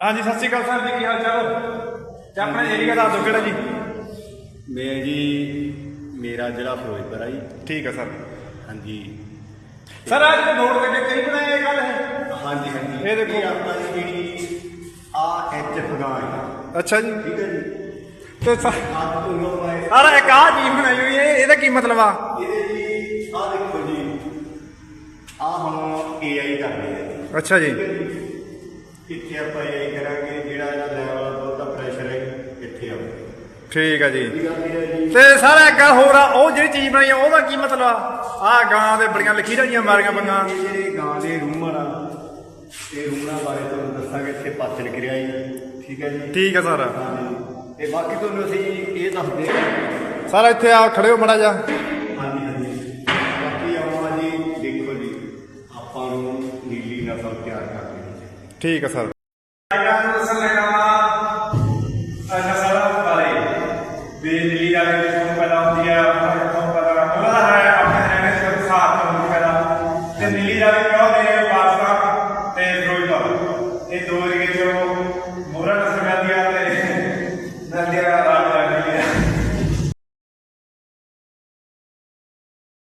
ਹਾਂਜੀ ਸਤਿ ਸ਼੍ਰੀ ਅਕਾਲ ਸਰ ਜੀ ਕੀ ਹਾਲ ਚਾਲ? ਤੇ ਆਪਣਾ ਏਰੀਆ ਦੱਸ ਦਿਓ ਕਿਹੜਾ ਜੀ? ਮੈਂ ਜੀ ਮੇਰਾ ਜ਼ਿਲ੍ਹਾ ਫਿਰੋਜ਼ਪੁਰ ਆ ਜੀ। ਠੀਕ ਹੈ ਸਰ। ਹਾਂਜੀ। ਸਰ ਅੱਜ ਨੋਟ ਲੱਗੇ ਕਈ ਬਣਾਏ ਇਹ ਗੱਲ ਹੈ? ਹਾਂਜੀ ਹਾਂਜੀ। ਇਹ ਦੇਖੋ। ਆਪਣਾ ਜੀ ਜਿਹੜੀ ਆ ਐਚ ਫਗਾਨ ਅੱਛਾ ਜੀ। ਠੀਕ ਹੈ ਜੀ। ਤੇ ਸਰ ਸਾਰਾ ਇੱਕ ਆਹ ਚੀਜ਼ ਬਣਾਈ ਹੋਈ ਹੈ ਇਹਦਾ ਕੀ ਮਤਲਬ ਆ? ਇਹਦੇ ਜੀ ਆ ਦੇਖੋ ਜੀ। ਆ ਹੁਣ ਏਆਈ ਕਰਦੇ ਆ ਅੱਛਾ ਜੀ। ਇੱਥੇ ਆਪਾਂ ਏਆਈ ਕਰਾਂਗੇ ਜਿਹੜਾ ਇਹਦਾ ਲੈਵਲ ਦੁੱਧ ਦਾ ਪ੍ਰੈਸ਼ਰ ਹੈ ਇੱਥੇ ਆਊਗਾ ਠੀਕ ਹੈ ਜੀ। ਇਹ ਇਹ ਤੇ ਸਾਰਾ ਇੱਕ ਗੱਲ ਹੋਰ ਆ ਉਹ ਜਿਹੜੀ ਚੀਜ਼ ਬਣਾਈ ਆ ਉਹਦਾ ਕੀ ਮਤਲਬ ਆ? ਗਾਂ ਦੇ ਬੜੀਆਂ ਲਿਖੀ ਜਾਂਦੀਆਂ ਮਾਰੀਆਂ ਪੰਗਾਂ ਇਹ ਜਿਹੜੇ ਗਾਂ ਦੇ ਰੂਮਰ ਆ ਇਹ ਰੂਮਰਾਂ ਬਾਰੇ ਤੁਹਾਨੂੰ ਦੱਸਾਂਗੇ ਇੱਥੇ ਪਾਚਨ ਕਿਰਿਆ ਜੀ ਠੀਕ ਹੈ ਜੀ? ਠੀਕ ਹੈ ਸਰ ਤੇ ਬਾਕੀ ਤੁਹਾਨੂੰ ਅਸੀਂ ਇਹ ਦੱਸਦੇ ਹਾਂ। ਸਰ ਇੱਥੇ ਆ ਖੜੇ ਹੋ ਮੜਾ ਜਾ ਹਾਂਜੀ ਹਾਂਜੀ ਬਾਕੀ ਆਉਣਾ ਜੀ ਦੇਖੋ ਜੀ ਆਪਾਂ ਨੂੰ ਨੀਲੀ ਨਸਲ ਤਿਆਰ ਕਰਨੀ ਹੈ ਠੀਕ ਹੈ ਸਰ। ਆਇਆ ਨੂੰ ਦੱਸਣ ਲੱਗਾ ਵਾ ਨਸਲ ਬਾਰੇ ਵੀ ਦਿੱਲੀ ਵਾਲੇ ਵਿੱਚ ਨੂੰ ਪੈਦਾ ਹੁੰਦੀ ਹੈ ਆਪਣੇ ਤੋਂ ਪੈਦਾ ਹੁੰਦਾ ਹੈ ਆਪਣੇ ਰਹਿਣੇ ਦੇ ਸਾਥ ਤੋਂ ਵੀ ਪੈਦਾ ਤੇ ਦਿੱਲੀ ਵਾਲੇ ਕਿਉਂ ਨੇ ਪਾਸਾ ਤੇ ਫਿਰੋਜ਼ਪੁਰ ਇਹ ਦੋ ਜਿਹੜੇ ਜੋ ਮੋਹਰਾ ਨਸਲ ਜਾਂਦੀ ਆ ਤੇ ਨਦੀਆਂ